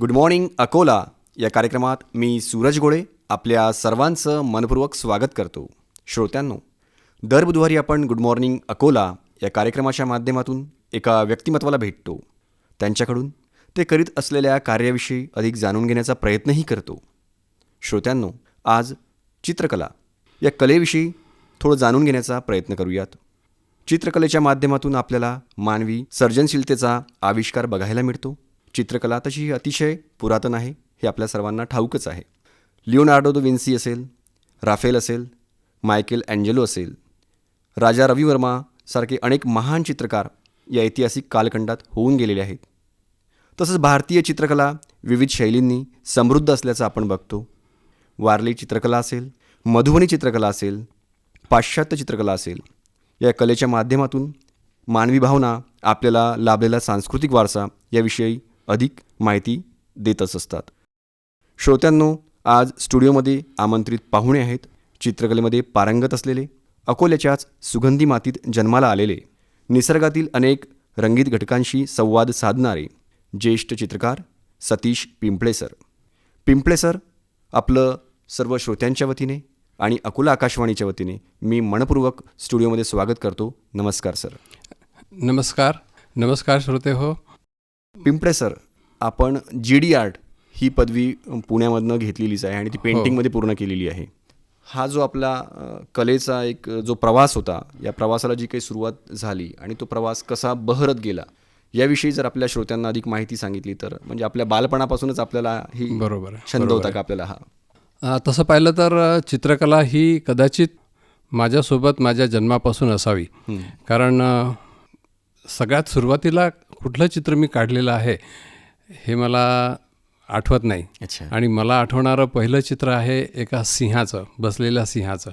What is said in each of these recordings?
Good morning Akola या कार्यक्रमात मी सूरज गोळे आपल्या सर्वांचं मनपूर्वक स्वागत करतो. श्रोत्यांनो दर बुधवारी आपण गुड मॉर्निंग अकोला या कार्यक्रमाच्या माध्यमातून एका व्यक्तिमत्वाला भेटतो. त्यांच्याकडून ते करीत असलेल्या कार्याविषयी अधिक जाणून घेण्याचा प्रयत्नही करतो. श्रोत्यांनो आज चित्रकला या कलेविषयी थोडं जाणून घेण्याचा प्रयत्न करूयात. चित्रकलेच्या माध्यमातून आपल्याला मानवी सर्जनशीलतेचा आविष्कार बघायला मिळतो. चित्रकला तशी ही अतिशय पुरातन आहे हे आपल्या सर्वांना ठाऊकच आहे. लिओनार्डो द विन्सी असेल राफेल असेल मायकेल अँजेलो असेल राजा रविवर्मा सारखे अनेक महान चित्रकार या ऐतिहासिक कालखंडात होऊन गेलेले आहेत. तसंच भारतीय चित्रकला विविध शैलींनी समृद्ध असल्याचं आपण बघतो. वारली चित्रकला असेल मधुबनी चित्रकला असेल पाश्चात्य चित्रकला असेल या कलेच्या माध्यमातून मानवी भावना आपल्याला लाभलेला सांस्कृतिक वारसा याविषयी अधिक माहिती देतच असतात. श्रोत्यांनो आज स्टुडिओमध्ये आमंत्रित पाहुणे आहेत. चित्रकलेमध्ये पारंगत असलेले अकोल्याच्याच सुगंधी मातीत जन्माला आलेले निसर्गातील अनेक रंगीत घटकांशी संवाद साधणारे ज्येष्ठ चित्रकार सतीश पिंपळे सर पिंपळे सर आपलं सर्व श्रोत्यांच्या वतीने आणि अकोला आकाशवाणीच्या वतीने मी मनपूर्वक स्टुडिओमध्ये स्वागत करतो. नमस्कार सर. नमस्कार. नमस्कार श्रोते हो. पिंपळे सर आपण जी डी आर्ट ही पदवी पुण्यामधनं घेतलेलीच आहे आणि ती पेंटिंगमध्ये पूर्ण केलेली आहे. हा जो आपला कलेचा एक जो प्रवास होता या प्रवासाला जी काही सुरुवात झाली आणि तो प्रवास कसा बहरत गेला याविषयी जर आपल्या श्रोत्यांना अधिक माहिती सांगितली तर म्हणजे आपल्या बालपणापासूनच आपल्याला ही बरोबर छंद होता. का आपल्याला हा? तसं पाहिलं तर चित्रकला ही कदाचित माझ्यासोबत माझ्या जन्मापासून असावी. कारण सगळ्यात सुरुवातीला कुठलं चित्र मी काढलेलं आहे हे मला आठवत नाही. अच्छा. आणि मला आठवणारं पहिलं चित्र आहे एका सिंहाचं बसलेल्या सिंहाचं.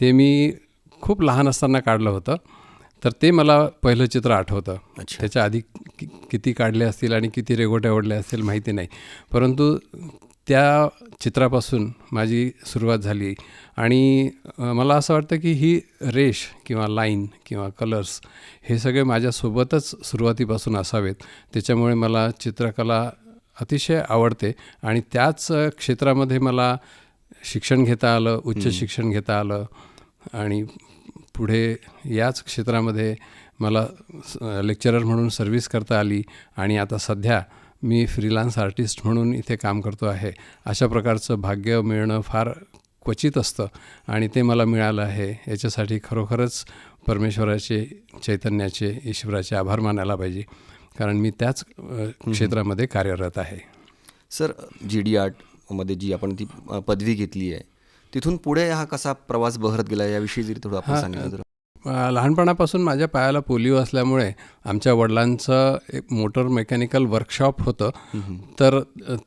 ते मी खूप लहान असताना काढलं होतं. तर ते मला पहिलं चित्र आठवतं. त्याच्या आधी कि किती काढले असतील आणि किती रेगोटे आवडले असतील माहिती नाही. परंतु त्या चित्रापासून माझी सुरुवात झाली. आणि मला असं वाटतं की ही रेष किंवा लाईन किंवा कलर्स हे सगळे माझ्यासोबतच सुरुवातीपासून असावेत. त्याच्यामुळे मला चित्रकला अतिशय आवडते आणि त्याच क्षेत्रामध्ये मला शिक्षण घेता आलं उच्च शिक्षण घेता आलं आणि पुढे याच क्षेत्रामध्ये मला लेक्चरर म्हणून सर्व्हिस करता आली आणि आता सध्या मी फ्रीलान्स आर्टिस्ट म्हणून इथे काम करतो आहे. अशा प्रकारचं भाग्य मिळणं फार क्वचित असतं आणि ते मला मिळालं आहे. याच्यासाठी खरोखरच परमेश्वराचे चैतन्याचे ईश्वराचे आभार मानायला पाहिजे. कारण मी त्याच क्षेत्रामध्ये कार्यरत आहे. सर जी डी आर्टमध्ये जी आपण ती पदवी घेतली आहे तिथून पुढे हा कसा प्रवास बहरत गेला याविषयी जरी थोडं आपण सांगितलं लहानपणापासून माझ्या पायाला पोलिओ असल्यामुळे आमच्या वडिलांचं एक मोटर मेकॅनिकल वर्कशॉप होतं. तर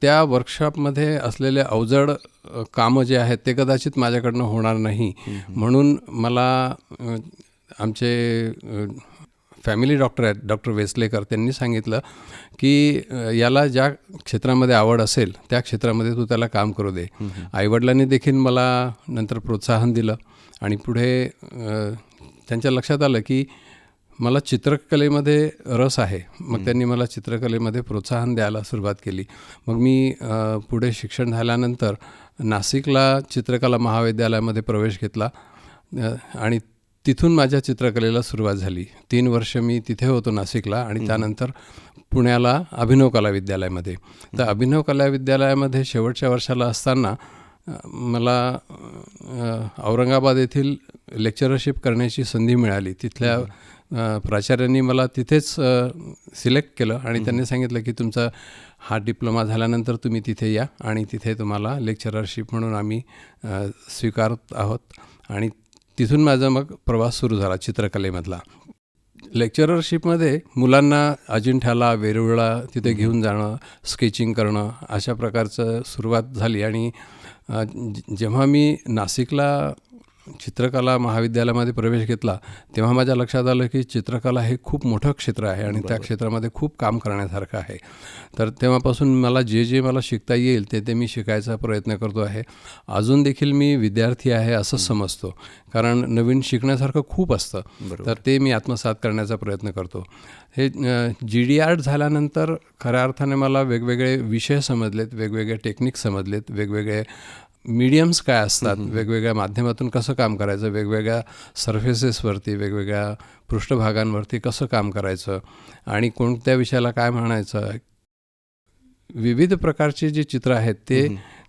त्या वर्कशॉपमध्ये असलेले अवजड कामं जे आहेत ते कदाचित माझ्याकडनं होणार नाही. म्हणून मला आमचे फॅमिली डॉक्टर आहेत डॉक्टर वेसलेकर त्यांनी सांगितलं की याला ज्या क्षेत्रामध्ये आवड असेल त्या क्षेत्रामध्ये तू त्याला काम करू दे. आईवडिलांनी देखील मला नंतर प्रोत्साहन दिलं आणि पुढे त्यांच्या लक्षात आलं की मला चित्रकलेमध्ये रस आहे. मग त्यांनी मला चित्रकलेमध्ये प्रोत्साहन द्यायला सुरुवात केली. मग मी पुढे शिक्षण झाल्यानंतर नाशिकला चित्रकला महाविद्यालयामध्ये प्रवेश घेतला आणि तिथून माझ्या चित्रकलेला सुरुवात झाली. तीन वर्ष मी तिथे होतो नाशिकला आणि त्यानंतर पुण्याला अभिनव कला विद्यालयामध्ये. तर अभिनव कला विद्यालयामध्ये शेवटच्या वर्षाला असताना मला औरंगाबाद येथील लेक्चरशिप करण्याची संधी मिळाली. तिथल्या प्राचार्यांनी मला तिथेच सिलेक्ट केलं आणि त्यांनी सांगितलं की तुमचा हा डिप्लोमा झाल्यानंतर तुम्ही तिथे या आणि तिथे तुम्हाला लेक्चररशिप म्हणून आम्ही स्वीकारत आहोत. आणि तिथून माझा मग प्रवास सुरू झाला चित्रकलेमधला. लेक्चररशिपमध्ये मुलांना अजिंठ्याला वेरूळला तिथे घेऊन जाणं स्केचिंग करणं अशा प्रकारचं सुरुवात झाली आणि जेव्हा मी नाशिकला चित्रकला महाविद्यालयामध्ये प्रवेश घेतला तेव्हा माझ्या लक्षात आलं की चित्रकला हे खूप मोठं क्षेत्र आहे आणि त्या क्षेत्रामध्ये खूप काम करण्यासारखं आहे. तर तेव्हापासून मला जे जे मला शिकता येईल ते ते मी शिकायचा प्रयत्न करतो आहे. अजून देखील मी विद्यार्थी आहे असं समजतो. कारण नवीन शिकण्यासारखं खूप असतं. तर ते मी आत्मसात करण्याचा प्रयत्न करतो. हे जी डी आर्ट झाल्यानंतर खऱ्या अर्थाने मला वेगवेगळे विषय समजलेत वेगवेगळे टेक्निक समजलेत वेगवेगळे मीडियम्स काय असतात? वेगवेगळ्या माध्यमातून कसं काम करायचं? वेगवेगळ्या सर्फेसेसवरती वेगवेगळ्या पृष्ठभागांवरती कसं काम करायचं? आणि कोणत्या विषयाला काय म्हणायचं? विविध प्रकारचे जे चित्र आहेत ते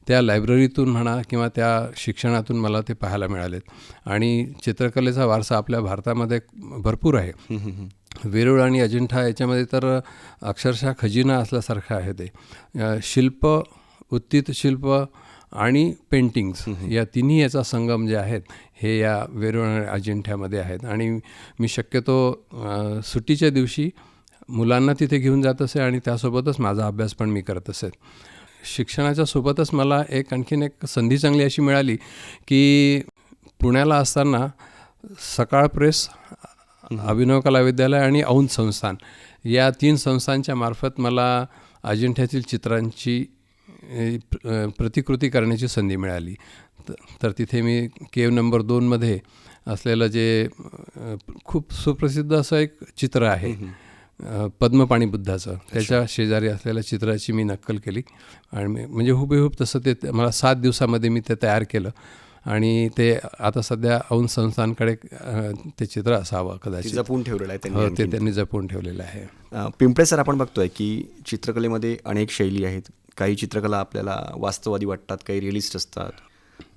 त्या लायब्ररीतून म्हणा किंवा त्या शिक्षणातून मला ते पाहायला मिळालेत. आणि चित्रकलेचा वारसा आपल्या भारतामध्ये भरपूर आहे. वेरूळ आणि अजिंठा याच्यामध्ये तर अक्षरशः खजिना असल्यासारखं आहे ते. शिल्प उत्थित शिल्प आणि पेंटिंग्स या तिन्ही याचा संगम जे आहेत हे या वेरूळ अजिंठ्यामध्ये आहेत. आणि मी शक्यतो सुट्टीच्या दिवशी मुलांना तिथे घेऊन जात असे आणि त्यासोबतच माझा अभ्यास पण मी करत असे. शिक्षणाच्या सोबतच मला एक आणखीन एक संधी चांगली अशी मिळाली की पुण्याला असताना सकाळ प्रेस अभिनव कला विद्यालय आणि औंध संस्थान या तीन संस्थांच्या मार्फत मला अजिंठ्यातील चित्रांची प्रतिकृती करण्याची संधी मिळाली. तर तिथे मी केव नंबर दोनमध्ये असलेलं जे खूप सुप्रसिद्ध असं एक चित्र आहे. पद्मपाणी बुद्धाचं. त्याच्या शेजारी असलेल्या चित्राची मी नक्कल केली. आणि मी- म्हणजे हुबेहूब तसं ते मला सात दिवसामध्ये मी ते तयार केलं. आणि ते आता सध्या औंध संस्थांकडे ते चित्र असावं कदाचित. जपून ठेवलेलं आहे त्यांनी हो ते. त्यांनी जपून ठेवलेलं आहे. पिंपळे सर आपण बघतोय की चित्रकलेमध्ये अनेक शैली आहेत. काही चित्रकला आपल्याला वास्तववादी वाटतात काही रिअलिस्ट असतात.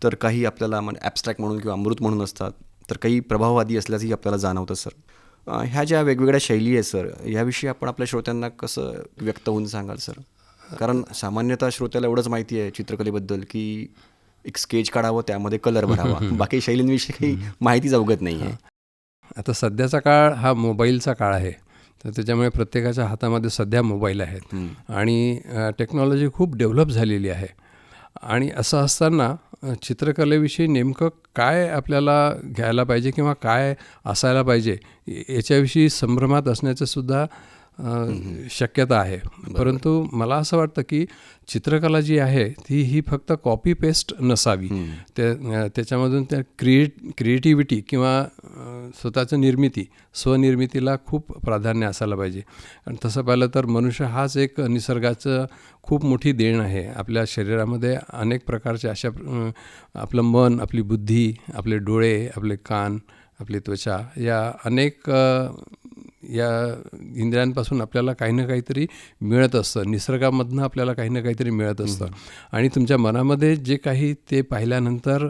तर काही आपल्याला म्हणजे ॲबस्ट्रॅक्ट म्हणून किंवा अमृत म्हणून असतात. तर काही प्रभाववादी असल्याचंही आपल्याला जाणवतं सर ह्या ज्या वेगवेगळ्या शैली आहेत सर ह्याविषयी आपण आपल्या श्रोत्यांना कसं व्यक्त होऊन सांगाल सर कारण सामान्यतः श्रोत्याला एवढंच माहिती आहे चित्रकलेबद्दल की एक स्केच काढावं त्यामध्ये कलर भरावा. बाकी शैलींविषयी काही माहितीच अवगत नाही आहे आता सध्याचा काळ हा मोबाईलचा काळ आहे. तर त्याच्यामुळे प्रत्येकाच्या हातामध्ये सध्या मोबाईल आहेत. आणि टेक्नॉलॉजी खूप डेव्हलप झालेली आहे. आणि असं असताना चित्रकलेविषयी नेमकं काय आपल्याला घ्यायला पाहिजे किंवा काय असायला पाहिजे याच्याविषयी संभ्रमात असण्याचं सुद्धा अ, शक्यता आहे. परंतु मला असं वाटतं की चित्रकला जी आहे ती ही फक्त कॉपी पेस्ट नसावी. त्याच्यामधून त्या क्रिएट क्रिएटिव्हिटी किंवा स्वतःचं निर्मिती स्वनिर्मितीला खूप प्राधान्य असायला पाहिजे. आणि तसं पाहिलं तर मनुष्य हाच एक निसर्गाचं खूप मोठी देण आहे. आपल्या शरीरामध्ये अनेक प्रकारचे अशा आपलं मन आपली बुद्धी आपले डोळे आपले कान आपली त्वचा या अनेक या इंद्रियांपासून आपल्याला काही ना काहीतरी मिळत असतं. निसर्गामधनं आपल्याला काही ना काहीतरी मिळत असतं. आणि तुमच्या मनामध्ये जे काही ते पाहिल्यानंतर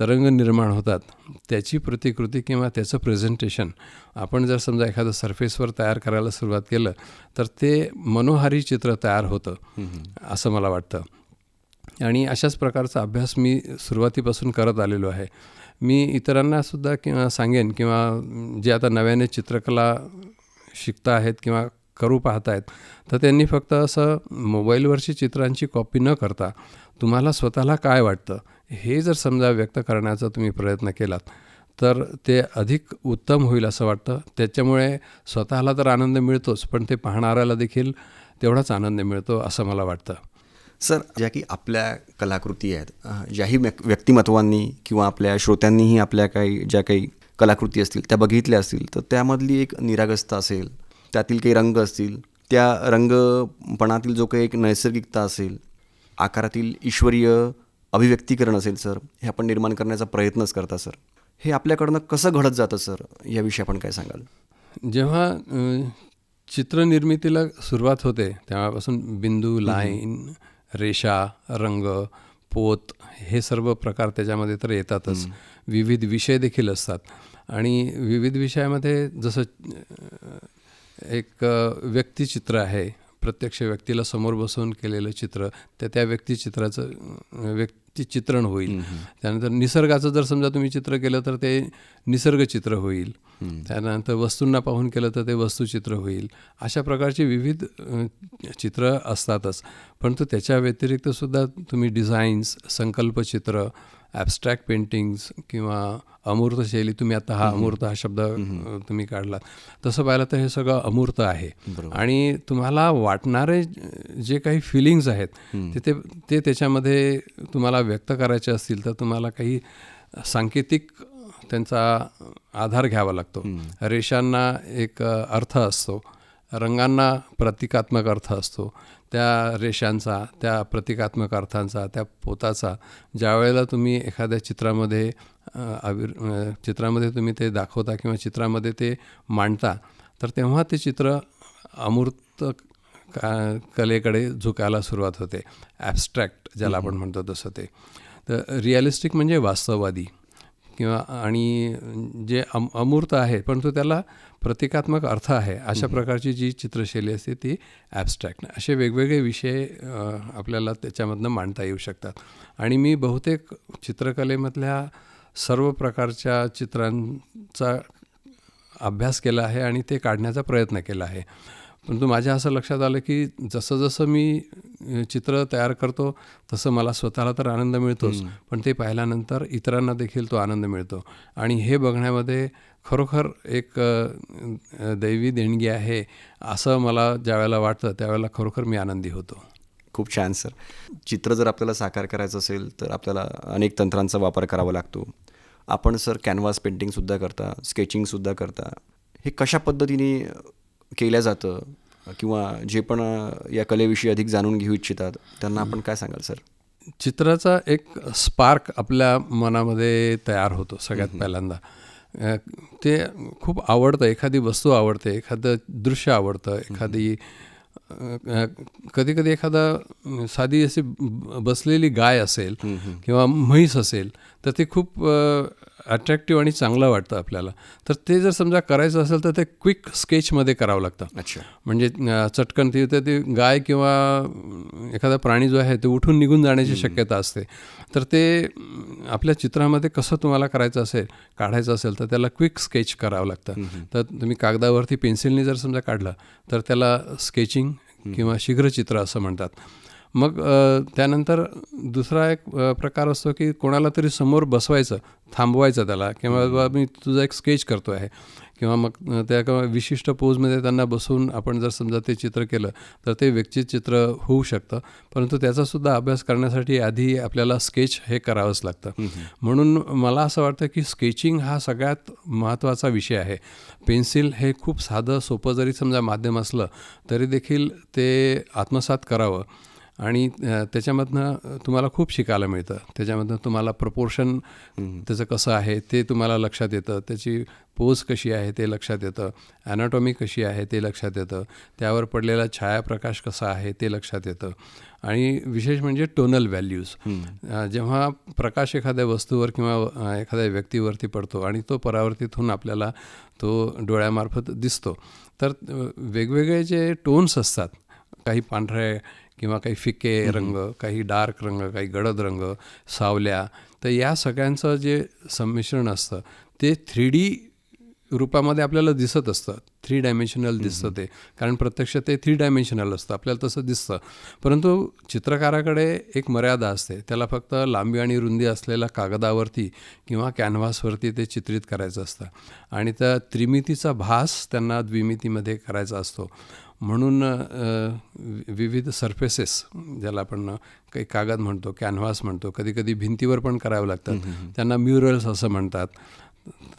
तरंग निर्माण होतात. त्याची प्रतिकृती किंवा त्याचं प्रेझेंटेशन आपण जर समजा एखादं सरफेसवर तयार करायला सुरुवात केलं तर ते मनोहारी चित्र तयार होतं असं मला वाटतं. आणि अशाच प्रकारचा अभ्यास मी सुरुवातीपासून करत आलेलो आहे. मी इतरांनासुद्धा किंवा सांगेन किंवा जे आता नव्याने चित्रकला शिकता आहेत किंवा करू पाहत आहेत तर त्यांनी फक्त असं मोबाईलवरची चित्रांची कॉपी न करता तुम्हाला स्वतःला काय वाटतं हे जर समजा व्यक्त करण्याचा तुम्ही प्रयत्न केलात तर ते अधिक उत्तम होईल असं वाटतं. त्याच्यामुळे स्वतःला तर आनंद मिळतोच पण ते पाहणाऱ्याला देखील तेवढाच आनंद मिळतो असं मला वाटतं. सर ज्या की आपल्या कलाकृती आहेत ज्याही व्यक- व्यक्तिमत्वांनी किंवा आपल्या श्रोत्यांनीही आपल्या काही ज्या काही कलाकृती असतील त्या बघितल्या असतील तर त्यामधली एक निरागसता असेल त्यातील काही रंग असतील त्या रंगपणातील जो काही एक नैसर्गिकता असेल आकारातील ईश्वरीय अभिव्यक्तीकरण असेल सर हे आपण निर्माण करण्याचा प्रयत्नच करता सर. हे आपल्याकडनं कसं घडत जातं सर याविषयी आपण काय सांगाल? जेव्हा चित्रनिर्मितीला सुरुवात होते तेव्हापासून बिंदू लाईन रेषा रंग पोत हे सर्व प्रकार त्याच्यामध्ये तर येतातच. विविध विषय देखील असतात. आणि विविध विषयामध्ये जसं एक व्यक्तिचित्र आहे प्रत्यक्ष व्यक्तीला समोर बसवून केलेलं चित्र त्या त्या व्यक्तिचित्राचं व्यक्तिचित्रण होईल. त्यानंतर निसर्गाचं जर समजा तुम्ही चित्र केलं तर ते निसर्गचित्र होईल. त्यानंतर वस्तूंना पाहून केलं तर ते वस्तुचित्र होईल. अशा प्रकारची विविध चित्र असतातच. परंतु त्याच्या व्यतिरिक्त सुद्धा तुम्ही डिझाईन्स संकल्पचित्र ॲबस्ट्रॅक्ट पेंटिंग्स किंवा अमूर्त शैली तुम्ही आता हा अमूर्त हा शब्द तुम्ही काढला तसं पाहिलं तर हे सगळं अमूर्त आहे. आणि तुम्हाला वाटणारे जे काही फिलिंग्स आहेत ते ते त्याच्यामध्ये तुम्हाला व्यक्त करायचे असतील तर तुम्हाला काही सांकेतिक त्यांचा आधार घ्यावा लागतो. रेषांना एक अर्थ असतो. रंगांना प्रतिकात्मक अर्थ असतो. त्या रेषांचा त्या प्रतिकात्मक अर्थांचा त्या पोताचा ज्या वेळेला तुम्ही एखाद्या चित्रामध्ये आविर चित्रामध्ये तुम्ही ते दाखवता किंवा चित्रामध्ये ते मांडता तर तेव्हा ते चित्र अमूर्त का कलेकडे झुकायला सुरुवात होते. ॲबस्ट्रॅक्ट ज्याला आपण म्हणतो तसं ते. तर रिअलिस्टिक म्हणजे वास्तववादी. किंवा आणि जे अम अमूर्त आहे परंतु त्याला प्रतिकात्मक अर्थ आहे. अशा प्रकारची जी चित्रशैली असते ती ॲबस्ट्रॅक्ट असे वेगवेगळे विषय आपल्याला त्याच्यामधनं मांडता येऊ शकतात. आणि मी बहुतेक चित्रकलेमधल्या सर्व प्रकारच्या चित्रांचा अभ्यास केला आहे आणि ते काढण्याचा प्रयत्न केला आहे. परंतु माझ्या असं लक्षात आलं की जसं जसं मी चित्र तयार करतो तसं मला स्वतःला तर आनंद मिळतोच. पण ते पाहिल्यानंतर इतरांना देखील तो आनंद मिळतो. आणि हे बघण्यामध्ये खरोखर एक दैवी देणगी आहे असं मला ज्यावेळेला वाटतं त्यावेळेला खरोखर मी आनंदी होतो. खूप छान सर. चित्र जर आपल्याला साकार करायचं असेल तर आपल्याला अनेक तंत्रांचा वापर करावा लागतो. आपण सर कॅनव्हास पेंटिंगसुद्धा करता स्केचिंगसुद्धा करता. हे कशा पद्धतीने केलं जातं किंवा जे पण या कलेविषयी अधिक जाणून घेऊ इच्छितात त्यांना आपण काय सांगाल सर? चित्राचा एक स्पार्क आपल्या मनामध्ये तयार होतो सगळ्यात पहिल्यांदा. ते खूप आवडतं एखादी वस्तू आवडते एखादं दृश्य आवडतं एखादी कधी कधी एखादा साधी अशी बसलेली गाय असेल किंवा म्हैस असेल तर ते खूप अट्रॅक्टिव्ह आणि चांगलं वाटतं आपल्याला. तर ते जर समजा करायचं असेल तर ते क्विक स्केचमध्ये करावं लागतं. अच्छा. म्हणजे चटकन ती तर ती गाय किंवा एखादा प्राणी जो आहे ते उठून निघून जाण्याची शक्यता असते. तर ते आपल्या चित्रामध्ये कसं तुम्हाला करायचं असेल काढायचं असेल तर त्याला क्विक स्केच करावं लागतं. तर तुम्ही कागदावरती पेन्सिलने जर समजा काढलं तर त्याला स्केचिंग किंवा शीघ्रचित्र असं म्हणतात. मग त्यानंतर दुसरा एक प्रकार असतो की कोणाला तरी समोर बसवायचं थांबवायचं त्याला किंवा बाबा मी तुझा एक स्केच करतो आहे. किंवा मग त्या एका विशिष्ट पोजमध्ये त्यांना बसवून आपण जर समजा ते चित्र केलं तर ते व्यक्तिचित्र होऊ शकतं. परंतु त्याचासुद्धा अभ्यास करण्यासाठी आधी आपल्याला स्केच हे करावंच लागतं. म्हणून मला असं वाटतं की स्केचिंग हा सगळ्यात महत्त्वाचा विषय आहे. पेन्सिल हे खूप साधं सोपं जरी समजा माध्यम असलं तरी देखील ते आत्मसात करावं. आणि त्याच्यामधनं तुम्हाला खूप शिकायला मिळतं. त्याच्यामधनं तुम्हाला प्रपोर्शन त्याचं कसं आहे ते तुम्हाला लक्षात येतं. त्याची पोज कशी आहे ते लक्षात येतं. ॲनाटॉमी कशी आहे ते लक्षात येतं. त्यावर पडलेला छायाप्रकाश कसा आहे ते लक्षात येतं. आणि विशेष म्हणजे टोनल व्हॅल्यूज जेव्हा प्रकाश एखाद्या वस्तूवर किंवा एखाद्या व्यक्तीवरती पडतो आणि तो परावर्तित होऊन आपल्याला तो डोळ्यामार्फत दिसतो तर वेगवेगळे जे टोन्स असतात काही पांढरे किंवा काही फिके रंग काही डार्क रंग काही गडद रंग सावल्या तर या सगळ्यांचं जे संमिश्रण असतं ते थ्री डी रूपामध्ये आपल्याला दिसत असतं. थ्री डायमेन्शनल दिसतं ते. कारण प्रत्यक्ष ते थ्री डायमेन्शनल असतं. आपल्याला तसं दिसतं. परंतु चित्रकाराकडे एक मर्यादा असते. त्याला फक्त लांबी आणि रुंदी असलेल्या कागदावरती किंवा कॅनव्हासवरती ते चित्रित करायचं असतं. आणि त्या त्रिमितीचा भास त्यांना द्विमितीमध्ये करायचा असतो. म्हणून विविध सरफेसेस ज्याला आपण काही कागद म्हणतो कॅनव्हास म्हणतो कधी कधी भिंतीवर पण करावं लागतात त्यांना म्युरल्स असं म्हणतात.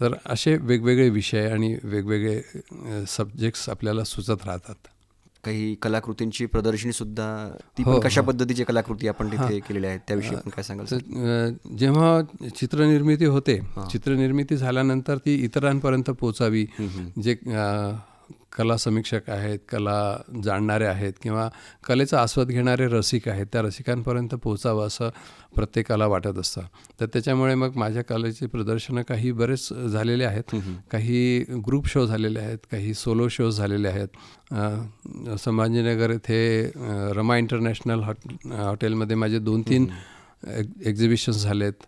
तर असे वेगवेगळे विषय आणि वेगवेगळे सब्जेक्ट्स आपल्याला सुचत राहतात. काही कलाकृतींची प्रदर्शनी सुद्धा ती हो, पण कशा पद्धतीची कलाकृती आपण तिथे केलेल्या आहेत त्याविषयी आपण काय सांगाल जेव्हा चित्रनिर्मिती होते चित्रनिर्मिती झाल्यानंतर ती इतरांपर्यंत पोचावी जे कला समीक्षक आहेत कला जाणणारे आहेत किंवा कलेचा आस्वाद घेणारे रसिक आहेत त्या रसिकांपर्यंत पोचावं असं प्रत्येकाला वाटत असतं. तर त्याच्यामुळे मग माझ्या कलेची प्रदर्शनं काही बरेच झालेले आहेत. काही ग्रुप शो झालेले आहेत काही सोलो शोज झालेले आहेत. संभाजीनगर येथे रमा इंटरनॅशनल हॉट हॉटेलमध्ये माझे दोन तीन एक्झिबिशन्स झालेत.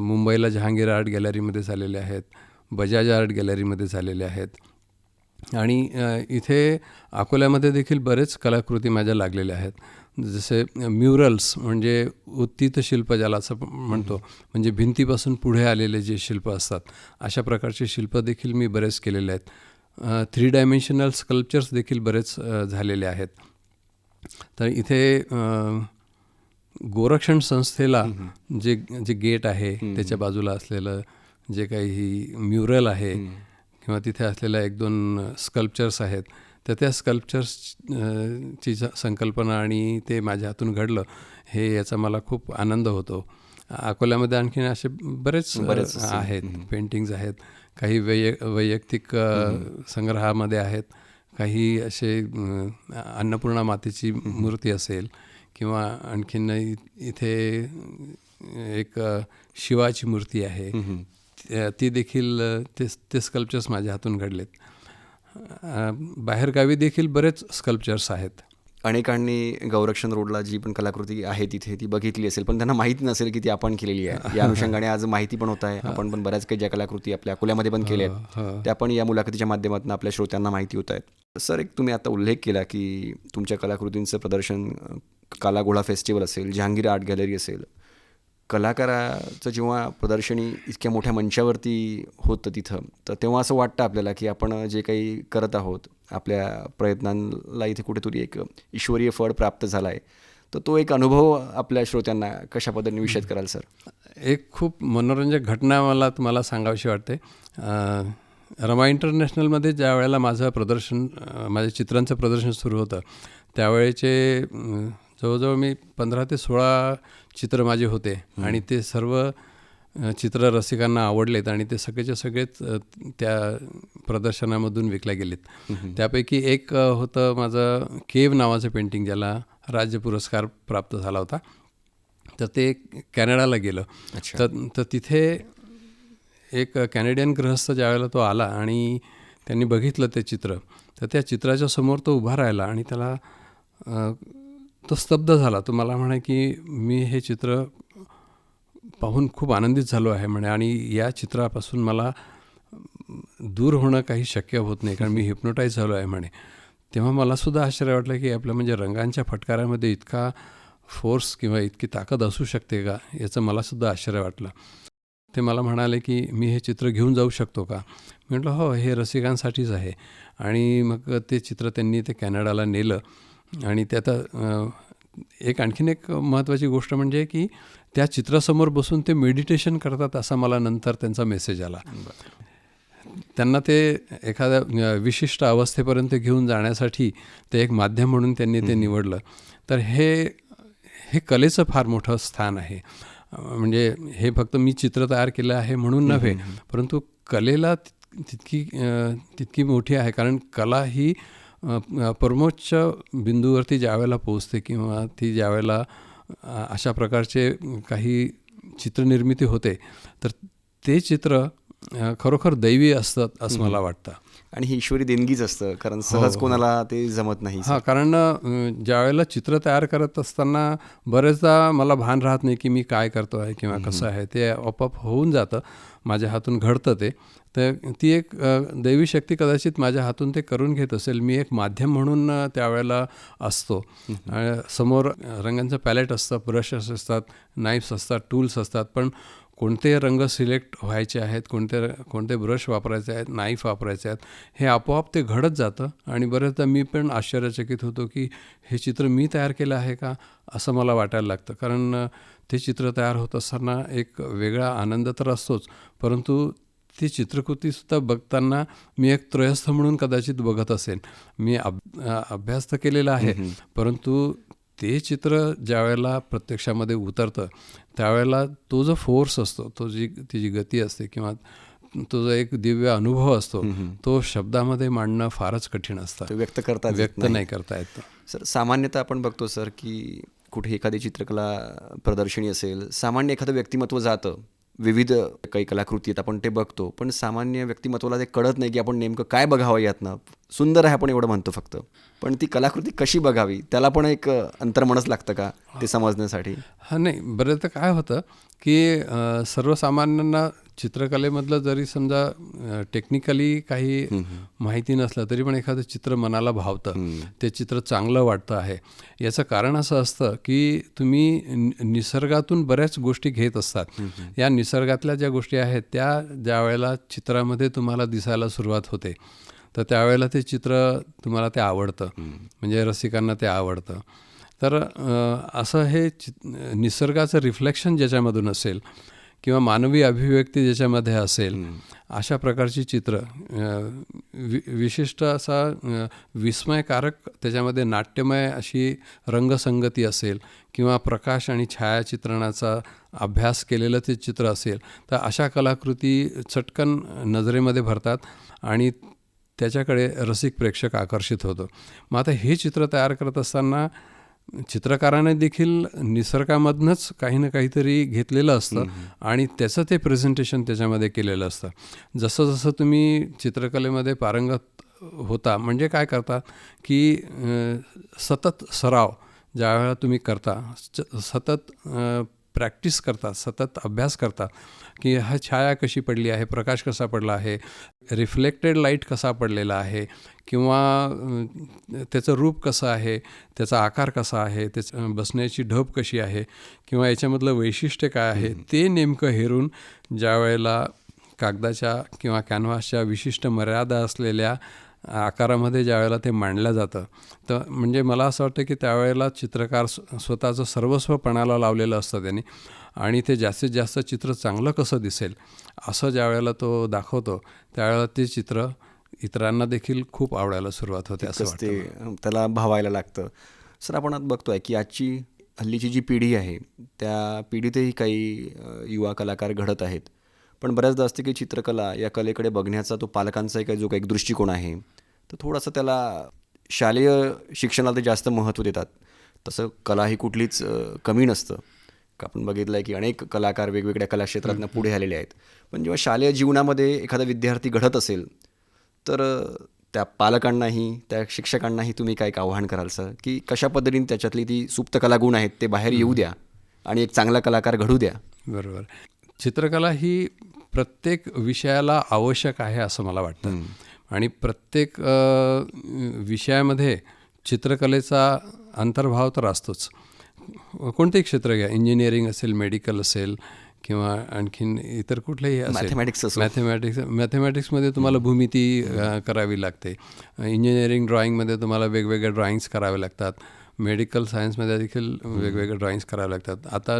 मुंबईला जहांगीर आर्ट गॅलरीमध्ये झालेले आहेत बजाज आर्ट गॅलरीमध्ये झालेले आहेत. आणि इथे अकोल्यामध्ये देखील बरेच कलाकृती माझ्या लागलेल्या आहेत. जसे म्युरल्स म्हणजे उत्तीत शिल्प ज्याला असं म्हणतो. म्हणजे भिंतीपासून पुढे आलेले जे शिल्प असतात अशा प्रकारचे शिल्प देखील मी बरेच केलेले आहेत. थ्री डायमेन्शनल स्कल्पचर्स देखील बरेच झालेले आहेत. तर इथे गोरक्षण संस्थेला जे जे गेट आहे त्याच्या बाजूला असलेलं जे काही म्युरल आहे किंवा तिथे असलेल्या एक दोन स्कल्पचर्स आहेत. तर त्या स्कल्पचर्स ची ज- संकल्पना आणि ते माझ्या हातून घडलं हे याचा मला खूप आनंद होतो. अकोल्यामध्ये आणखीन असे बरेच बरेच आहेत पेंटिंग्ज आहेत. काही वैय वैयक्तिक संग्रहामध्ये आहेत. काही असे अन्नपूर्णा मातेची मूर्ती असेल किंवा आणखीन इथे एक शिवाची मूर्ती आहे. ती देखील ते ते स्कल्पचर्स माझ्या हातून घडलेत. बाहेरगावी देखील बरेच स्कल्पचर्स आहेत. अनेकांनी गौरक्षण रोडला जी पण कलाकृती आहे तिथे ती बघितली असेल पण त्यांना माहिती नसेल की ती आपण केलेली आहे. या अनुषंगाने आज माहिती पण होत आहे. आपण पण बऱ्याच काही ज्या कलाकृती आपल्या अकोल्यामध्ये पण केल्या आहेत त्या पण या मुलाखतीच्या माध्यमातून आपल्या श्रोत्यांना माहिती होत आहेत. सर एक तुम्ही आता उल्लेख केला की तुमच्या कलाकृतींचं प्रदर्शन कालागोळा फेस्टिवल असेल जहांगीर आर्ट गॅलरी असेल कलाकाराचं जेव्हा प्रदर्शनी इतक्या मोठ्या मंचावरती होतं तिथं तर तेव्हा असं वाटतं आपल्याला की आपण जे काही करत आहोत आपल्या प्रयत्नांना इथे कुठेतरी एक ईश्वरीय फळ प्राप्त झाला आहे तर तो एक अनुभव आपल्या श्रोत्यांना कशा पद्धतीने विषद कराल सर? एक खूप मनोरंजक घटना मला तुम्हाला सांगावीशी वाटते. रमा इंटरनॅशनलमध्ये ज्या वेळेला माझं प्रदर्शन माझ्या चित्रांचं प्रदर्शन सुरू होतं त्यावेळेचे जवळजवळ मी पंधरा ते सोळा चित्र माझे होते. आणि ते सर्व चित्र रसिकांना आवडलेत आणि ते सगळेचे सगळेच त्या प्रदर्शनामधून विकल्या गेलेत. त्यापैकी एक होतं माझं केव नावाचं पेंटिंग ज्याला राज्य पुरस्कार प्राप्त झाला होता. तर ते कॅनडाला गेलं. तर तर तिथे एक कॅनेडियन गृहस्थ ज्यावेळेला तो आला आणि त्यांनी बघितलं ते चित्र तर त्या चित्राच्या समोर तो उभा राहिला आणि त्याला तो स्तब्ध झाला. तो मला म्हणे की मी हे चित्र पाहून खूप आनंदित झालो आहे म्हणे. आणि या चित्रापासून मला दूर होणं काही शक्य होत नाही कारण मी हिप्नोटाईज झालो आहे म्हणे. तेव्हा मला सुद्धा आश्चर्य वाटलं की आपलं म्हणजे रंगांच्या फटकाऱ्यामध्ये इतका फोर्स किंवा इतकी ताकद असू शकते का याचं मलासुद्धा आश्चर्य वाटलं. ते मला म्हणाले की मी हे चित्र घेऊन जाऊ शकतो का? म्हटलं हो हे रसिकांसाठीच आहे. आणि मग ते चित्र त्यांनी ते कॅनडाला नेलं. आणि त्यात अ, एक आणखीन एक महत्त्वाची गोष्ट म्हणजे की त्या चित्रासमोर बसून ते मेडिटेशन करतात असा मला नंतर त्यांचा मेसेज आला. त्यांना ते एखाद्या विशिष्ट अवस्थेपर्यंत घेऊन जाण्यासाठी ते एक माध्यम म्हणून त्यांनी ते निवडलं. तर हे हे कलेचं फार मोठं स्थान आहे. म्हणजे हे फक्त मी चित्र तयार केलं आहे म्हणून नव्हे परंतु कलेला ति- तितकी तितकी मोठी आहे. कारण कला ही परमोच्च बिंदूवरती ज्यावेळेला पोचते किंवा ती ज्यावेळेला अशा प्रकारचे काही चित्रनिर्मिती होते तर ते चित्र खरोखर दैवी असतात असं मला वाटतं. आणि ही ईश्वरी देणगीच असतं कारण सहज कोणाला ते जमत नाही. हां कारण ज्यावेळेला चित्र तयार करत असताना बरेचदा मला भान राहत नाही की मी काय करतो आहे किंवा कसं आहे ते आपोआप होऊन जातं. माझ्या हातून घडतं ते. तर ती एक दैवी शक्ती कदाचित माझ्या हातून ते करून घेत असेल. मी एक माध्यम म्हणून त्यावेळेला असतो. समोर रंगांचं पॅलेट असतं ब्रशेस असतात नाईफ्स असतात टूल्स असतात. पण कोणते रंग सिलेक्ट व्हायचे आहेत कोणते कोणते ब्रश वापरायचे आहेत नाईफ वापरायचे आहेत हे आपोआप ते घडत जातं. आणि बरेचदा मी पण आश्चर्यचकित होतो की हे चित्र मी तयार केलं आहे का असं मला वाटायला लागतं. कारण ते चित्र तयार होत असताना एक वेगळा आनंद तर असतोच. परंतु ती चित्रकृतीसुद्धा बघताना मी एक त्रयस्थ म्हणून कदाचित बघत असेन. मी अब अ, अभ्यास तर केलेला आहे. परंतु ते चित्र ज्यावेळेला प्रत्यक्षामध्ये उतरतं त्यावेळेला तो जो फोर्स असतो तो जी ती जी गती असते किंवा तो जो एक दिव्य अनुभव असतो तो शब्दामध्ये मांडणं फारच कठीण असतं. व्यक्त करता व्यक्त नाही करता येत. सर सामान्यतः आपण बघतो सर की कुठे एखादी चित्रकला प्रदर्शनी असेल सामान्य एखादं व्यक्तिमत्व जातं विविध काही कलाकृती आहेत आपण ते बघतो. पण सामान्य व्यक्तिमत्वाला ते कळत नाही की आपण नेमकं काय बघावं यातनं. सुंदर आहे आपण एवढं म्हणतो फक्त. पण ती कलाकृती कशी बघावी? त्याला पण एक अंतर्मनच लागतं का ते समजण्यासाठी? हा नाही. बरं तर काय होतं की सर्वसामान्यांना चित्रकलेमधलं जरी समजा टेक्निकली काही माहिती नसलं तरी पण एखादं चित्र मनाला भावतं. ते चित्र चांगलं वाटतं आहे. याचं कारण असं असतं की तुम्ही निसर्गातून बऱ्याच गोष्टी घेत असतात. या निसर्गातल्या ज्या गोष्टी आहेत त्या ज्या वेळेला चित्रामध्ये तुम्हाला दिसायला सुरुवात होते तर त्यावेळेला ते चित्र तुम्हाला ते आवडतं. म्हणजे रसिकांना ते आवडतं. तर असं हे चि निसर्गाचं रिफ्लेक्शन ज्याच्यामधून असेल किंवा मानवी अभिव्यक्ती ज्याच्यामध्ये असेल अशा प्रकारची चित्र वि विशिष्ट असा विस्मयकारक त्याच्यामध्ये नाट्यमय अशी रंगसंगती असेल किंवा प्रकाश आणि छायाचित्रणाचा अभ्यास केलेलं ते चित्र असेल तर अशा कलाकृती चटकन नजरेमध्ये भरतात आणि त्याच्याकडे रसिक प्रेक्षक आकर्षित होतो. मग आता हे चित्र तयार करत असताना चित्रकाराने देखील निसर्गामधनंच काही ना काहीतरी घेतलेलं असतं आणि त्याचं ते प्रेझेंटेशन त्याच्यामध्ये केलेलं असतं. जसं जसं तुम्ही चित्रकलेमध्ये पारंगत होता म्हणजे काय करता की सतत सराव ज्या वेळेला तुम्ही करता सतत प्रॅक्टिस करता सतत अभ्यास करता की हा छाया कशी पडली आहे प्रकाश कसा पडला आहे रिफ्लेक्टेड लाइट कसा पडलेला आहे किंवा त्याचं रूप कसं आहे त्याचा आकार कसा आहे त्याचं बसण्याची ढब कशी आहे किंवा याच्यामधलं वैशिष्ट्य काय आहे ते नेमकं हेरून ज्या वेळेला कागदाच्या किंवा कॅनव्हासच्या विशिष्ट मर्यादा असलेल्या आकारामध्ये ज्या वेळेला ते मांडलं जातं तर म्हणजे मला असं वाटतं की त्यावेळेला चित्रकार स्व स्वतःचं सर्वस्व पणाला लावलेलं असतं त्यांनी आणि ते जास्तीत जास्त चित्र चांगलं कसं दिसेल असं ज्या वेळेला तो दाखवतो त्यावेळेला ते चित्र इतरांना देखील खूप आवडायला सुरुवात होते असं ते त्याला भावायला लागतं. सर आपण आता बघतोय की आजची हल्लीची जी पिढी आहे त्या पिढीतही काही युवा कलाकार घडत आहेत. पण बऱ्याचदा असते की चित्रकला या कलेकडे बघण्याचा तो पालकांचा एक जो काही दृष्टिकोन आहे तर थोडासा त्याला शालेय शिक्षणाला ते जास्त महत्त्व देतात. तसं कला ही कुठलीच कमी नसतं. का आपण बघितलं आहे की अनेक कलाकार वेगवेगळ्या कलाक्षेत्रातनं पुढे आलेले आहेत. पण जेव्हा शालेय जीवनामध्ये एखादा विद्यार्थी घडत असेल तर त्या पालकांनाही त्या शिक्षकांनाही तुम्ही काय एक आव्हान कराल सर? की कशा पद्धतीने त्याच्यातली ती सुप्त कलागुण आहेत ते बाहेर येऊ द्या आणि एक चांगला कलाकार घडू द्या? बरोबर. चित्रकला ही प्रत्येक विषयाला आवश्यक आहे असं मला वाटतं. आणि प्रत्येक विषयामध्ये चित्रकलेचा अंतर्भाव तर असतोच. कोणतेही क्षेत्र घ्या इंजिनिअरिंग असेल मेडिकल असेल किंवा आणखीन इतर कुठलेही असेल. मॅथमॅटिक्स मॅथमॅटिक्स मॅथमॅटिक्समध्ये तुम्हाला भूमिती करावी लागते. इंजिनिअरिंग ड्रॉइंगमध्ये तुम्हाला वेगवेगळे ड्रॉइंग्स करावे लागतात. मेडिकल सायन्समध्ये देखील वेगवेगळे ड्रॉइंग्स करावे लागतात. आता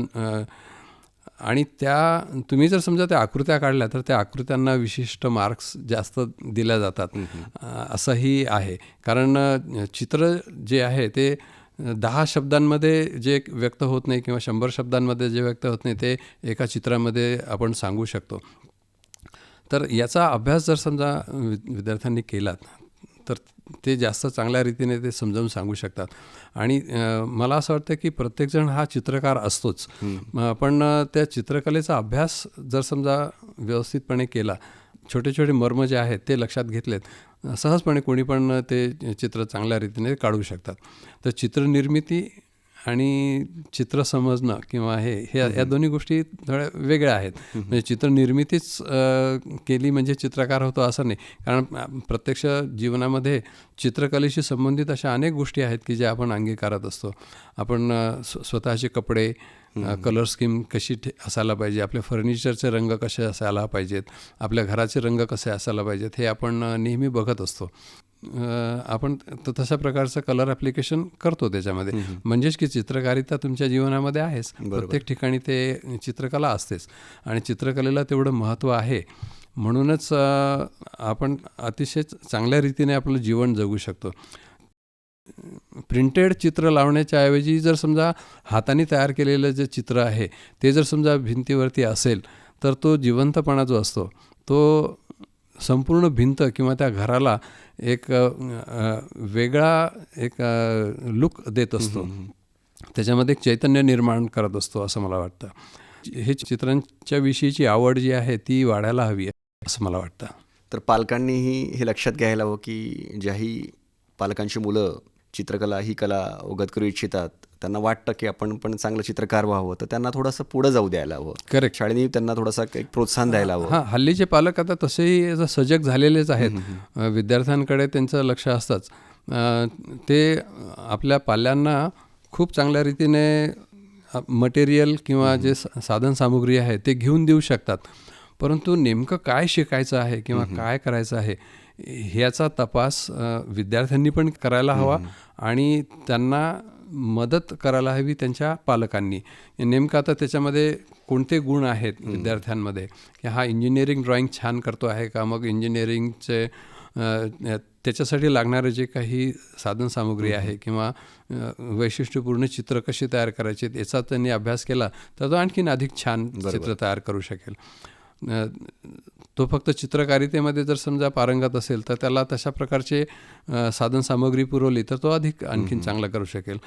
आणि त्या तुम्ही जर समजा त्या आकृत्या काढल्या तर त्या आकृत्यांना विशिष्ट मार्क्स जास्त दिल्या जातात. असंही आहे. कारण चित्र जे आहे ते दहा शब्दांमध्ये जे व्यक्त होत नाही किंवा शंभर शब्दांमध्ये जे व्यक्त होत नाही ते एका चित्रामध्ये आपण सांगू शकतो. तर याचा अभ्यास जर समजा वि- विद्यार्थ्यांनी केला तर ते जास्त चांगल्या रीतीने ते समजावून सांगू शकतात. आणि मला असं वाटतं की प्रत्येकजण हा चित्रकार असतोच. पण त्या चित्रकलेचा अभ्यास जर समजा व्यवस्थितपणे केला छोटे छोटे मर्म जे आहेत ते लक्षात घेतलेत सहजपणे कोणी पण ते चित्र चांगल्या रीतीने काढू शकतात. तर चित्रनिर्मिती आणि चित्र समजणं किंवा हे हे या दोन्ही गोष्टी थोड्या वेगळ्या आहेत. म्हणजे चित्रनिर्मितीच अ, केली म्हणजे चित्रकार होतो असं नाही. कारण प्रत्यक्ष जीवनामध्ये चित्रकलेशी संबंधित अशा अनेक गोष्टी आहेत की ज्या आपण अंगीकारत असतो. आपण स्वतःचे कपडे कलर स्कीम कशी ठे- असायला पाहिजे आपल्या फर्निचरचे रंग कसे असायला पाहिजेत आपल्या घराचे रंग कसे असायला पाहिजेत हे आपण नेहमी बघत असतो. आपण तशा प्रकारचं कलर ॲप्लिकेशन करतो त्याच्यामध्ये. म्हणजेच की चित्रकारिता तुमच्या जीवनामध्ये आहेच. प्रत्येक ठिकाणी ते चित्रकला असतेच. आणि चित्रकलेला तेवढं महत्त्व आहे. म्हणूनच आपण अतिशय चांगल्या रीतीने आपलं जीवन जगू शकतो. प्रिंटेड चित्र लावण्याच्या ऐवजी जर समजा हाताने तयार केलेलं जे चित्र आहे ते जर समजा भिंतीवरती असेल तर तो जिवंतपणा जो असतो तो संपूर्ण भिंत किंवा त्या घराला एक वेगळा एक लुक देत असतो. त्याच्यामध्ये एक चैतन्य निर्माण करत असतो असं मला वाटतं. हे चित्रांच्या विषयीची आवड जी आहे ती वाढायला हवी आहे. असं मला वाटतं. तर पालकांनीही हे लक्षात घ्यायला हवं की ज्याही पालकांची मुलं चित्रकला ही कला अवगत करू इच्छितात त्यांना वाटतं की आपण पण चांगलं चित्रकार व्हावं तर त्यांना थोडंसं पुढं जाऊ द्यायला हवं. करेक्ट शाळेने त्यांना थोडासा एक प्रोत्साहन द्यायला हवं. हां हल्लीचे पालक आता तसेही सजग झालेलेच आहेत. विद्यार्थ्यांकडे त्यांचं लक्ष असतंच. ते आपल्या पाल्यांना खूप चांगल्या रीतीने मटेरियल किंवा जे स- साधनसामुग्री आहे ते घेऊन देऊ शकतात. परंतु नेमकं काय शिकायचं आहे किंवा काय करायचं आहे ह्याचा तपास विद्यार्थ्यांनी पण करायला हवा आणि त्यांना मदत करायला हवी त्यांच्या पालकांनी. नेमकं आता त्याच्यामध्ये कोणते गुण आहेत विद्यार्थ्यांमध्ये? की हा इंजिनिअरिंग ड्रॉइंग छान करतो आहे का? मग इंजिनिअरिंगचे त्याच्यासाठी लागणारे जे काही साधनसामुग्री आहे किंवा वैशिष्ट्यपूर्ण चित्र कशी तयार करायची याचा त्यांनी अभ्यास केला तर तो आणखीन अधिक छान चित्र तयार करू शकेल. तो फक्त चित्रकारितेमध्ये जर समजा पारंगत असेल तर त्याला तशा प्रकारचे साधनसामग्री पुरवली तर तो अधिक आणखीन चांगला करू शकेल.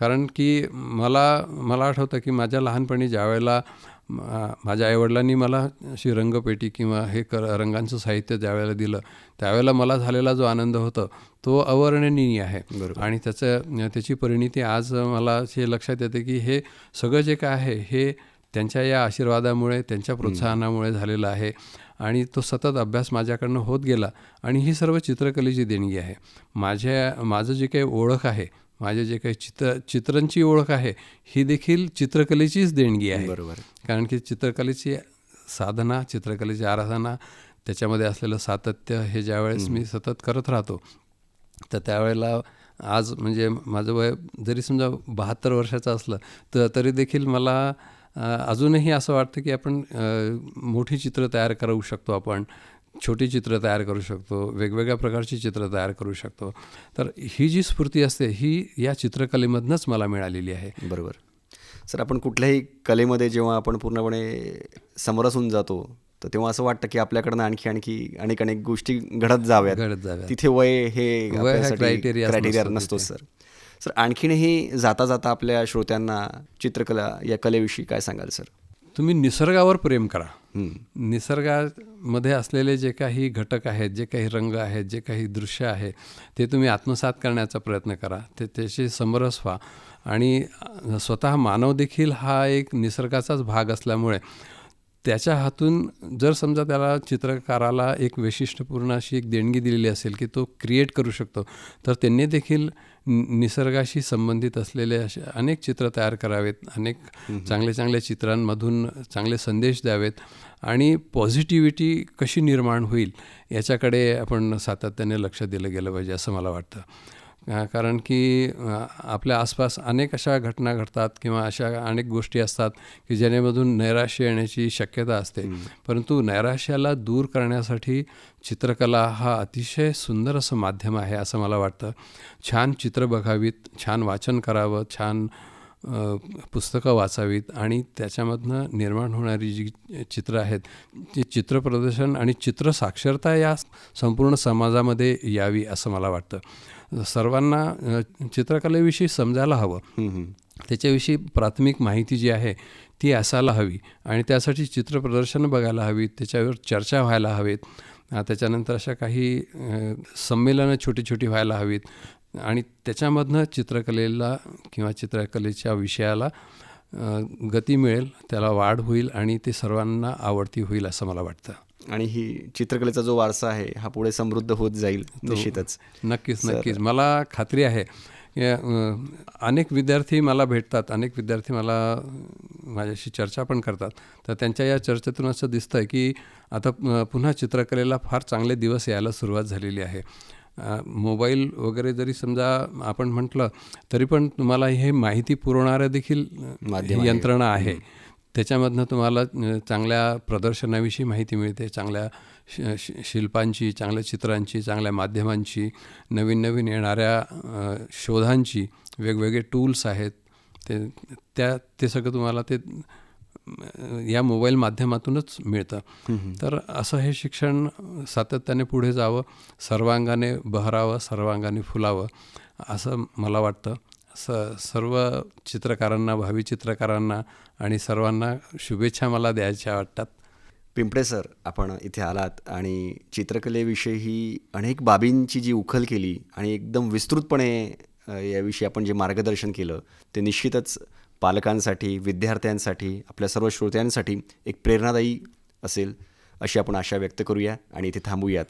कारण की मला मला आठवतं की माझ्या लहानपणी ज्यावेळेला माझ्या आईवडिलांनी मला अशी रंगपेटी किंवा हे क रंगांचं साहित्य ज्यावेळेला दिलं त्यावेळेला मला झालेला जो आनंद होता तो अवर्णनीय आहे. आणि त्याचं त्याची परिणिती आज मला हे लक्षात येते की हे सगळं जे काय आहे हे त्यांच्या या आशीर्वादामुळे त्यांच्या प्रोत्साहनामुळे झालेलं आहे आणि तो सतत अभ्यास माझ्याकडनं होत गेला आणि ही सर्व चित्रकलेची देणगी आहे माझ्या माझं जे काही ओळख आहे माझे जे काही चित्र चित्रांची ओळख आहे ही देखील चित्रकलेचीच देणगी आहे. बरोबर. कारण की चित्रकलेची साधना चित्रकलेची आराधना त्याच्यामध्ये असलेलं सातत्य हे ज्यावेळेस मी सतत करत राहतो तर त्यावेळेला आज म्हणजे माझं वय जरी समजा बहात्तर वर्षाचं असलं तर तरी देखील मला अजूनही असं वाटतं की आपण मोठी चित्र तयार करू शकतो आपण छोटी चित्र तयार करू शकतो वेगवेगळ्या प्रकारची चित्र तयार करू शकतो. तर ही जी स्फूर्ती असते ही या चित्रकलेमधनंच मला मिळालेली आहे. बरोबर. सर आपण कुठल्याही कलेमध्ये जेव्हा आपण पूर्णपणे समरसून जातो तर तेव्हा असं वाटतं की आपल्याकडनं आणखी आणखी अनेक अनेक गोष्टी घडत जाव्यात. घडत जाव्यात. तिथे वय हे क्रायटेरिया नसतो सर. सर आणखीनही जाता जाता आपल्या श्रोत्यांना चित्रकला या कलेविषयी काय सांगाल सर? तुम्ही निसर्गावर प्रेम करा. निसर्गामध्ये असलेले जे काही घटक आहेत जे काही रंग आहेत जे काही दृश्य आहे ते तुम्ही आत्मसात करण्याचा प्रयत्न करा. ते त्याशी समरस व्हा. आणि स्वतः मानव देखील हा एक निसर्गाचाच भाग असल्यामुळे त्याच्या हातून जर समजा त्याला चित्रकाराला एक वैशिष्ट्यपूर्ण अशी एक देणगी दिलेली असेल की तो क्रिएट करू शकतो तर त्यांनी देखील निसर्गाशी संबंधित असलेले असे अनेक चित्र तयार करावेत अनेक चांगले चांगल्या चित्रांमधून चांगले संदेश द्यावेत आणि पॉझिटिव्हिटी कशी निर्माण होईल याच्याकडे आपण सातत्याने लक्ष दिलं गेलं पाहिजे असं मला वाटतं. कारण की आपल्या आसपास अनेक अशा घटना घडतात किंवा अशा अनेक गोष्टी असतात की ज्याच्यामधून नैराश्य येण्याची शक्यता असते. परंतु नैराश्याला दूर करण्यासाठी चित्रकला हा अतिशय सुंदर असं माध्यम आहे असं मला वाटतं. छान चित्र बघावीत छान वाचन करावं छान पुस्तकं वाचावीत आणि त्याच्यामधनं निर्माण होणारी जी चित्र आहेत ती चित्रप्रदर्शन आणि चित्र साक्षरता या संपूर्ण समाजामध्ये यावी असं मला वाटतं. सर्वांना चित्रकलेविषयी समजायला हवं. त्याच्याविषयी प्राथमिक माहिती जी आहे ती असायला हवी. आणि त्यासाठी चित्रप्रदर्शनं बघायला हवीत त्याच्यावर चर्चा व्हायला हवेत. त्याच्यानंतर अशा काही संमेलनं छोटी छोटी व्हायला हवीत. आणि त्याच्यामधनं चित्रकलेला किंवा चित्रकलेच्या विषयाला गती मिळेल त्याला वाढ होईल आणि ते सर्वांना आवडती होईल असं मला वाटतं. आणि ही चित्रकलेचा जो वारसा आहे हा पुढे समृद्ध होत जाईल निश्चितच. नक्कीच नक्कीच. मला खात्री आहे अनेक विद्यार्थी मला भेटतात अनेक विद्यार्थी मला माझ्याशी चर्चा पण करतात. तर त्यांच्या या चर्चेतून असं दिसतं आहे की आता पुन्हा चित्रकलेला फार चांगले दिवस यायला सुरुवात झालेली आहे. मोबाईल वगैरे जरी समजा आपण म्हटलं तरी पण तुम्हाला हे माहिती पुरवणारं देखील ही यंत्रणा आहे. त्याच्यामधनं तुम्हाला चांगल्या प्रदर्शनाविषयी माहिती मिळते चांगल्या शि- शि- शिल्पांची चांगल्या चित्रांची चांगल्या माध्यमांची नवीन नवीन येणाऱ्या शोधांची वेगवेगळे टूल्स आहेत. ते त्या ते सगळं तुम्हाला ते या मोबाईल माध्यमातूनच मिळतं. तर असं हे शिक्षण सातत्याने पुढे जावं सर्वांगाने बहरावं सर्वांगाने फुलावं असं मला वाटतं. स सर्व चित्रकारांना भावी चित्रकारांना आणि सर्वांना शुभेच्छा मला द्यायच्या वाटतात. पिंपळे सर आपण इथे आलात आणि चित्रकलेविषयी ही अनेक बाबींची जी उखल केली आणि एकदम विस्तृतपणे याविषयी आपण जे मार्गदर्शन केलं ते निश्चितच पालकांसाठी विद्यार्थ्यांसाठी आपल्या सर्व श्रोत्यांसाठी एक प्रेरणादायी असेल अशी आपण आशा व्यक्त करूया आणि इथे थांबूयात.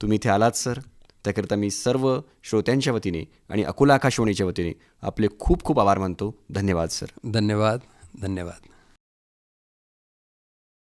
तुम्ही इथे आलात सर? त्याकरिता मी सर्व श्रोत्यांच्या वतीने आणि अकोला आकाशवाणीच्या वतीने आपले खूप खूप आभार मानतो. धन्यवाद सर. धन्यवाद धन्यवाद.